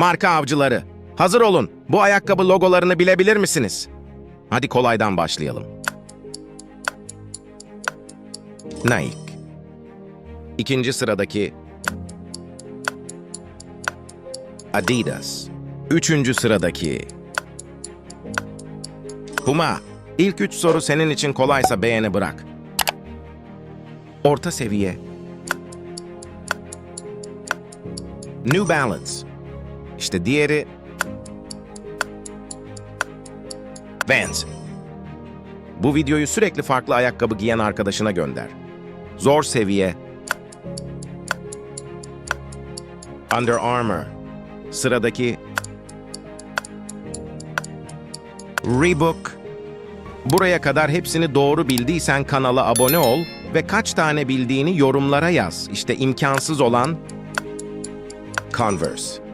Marka avcıları. Hazır olun. Bu ayakkabı logolarını bilebilir misiniz? Hadi kolaydan başlayalım. Nike. İkinci sıradaki Adidas. Üçüncü sıradaki Puma. İlk üç soru senin için kolaysa beğeni bırak. Orta seviye New Balance. İşte diğeri Vans. Bu videoyu sürekli farklı ayakkabı giyen arkadaşına gönder. Zor seviye Under Armour. Sıradaki Reebok. Buraya kadar hepsini doğru bildiysen kanala abone ol ve kaç tane bildiğini yorumlara yaz. İşte imkansız olan Converse.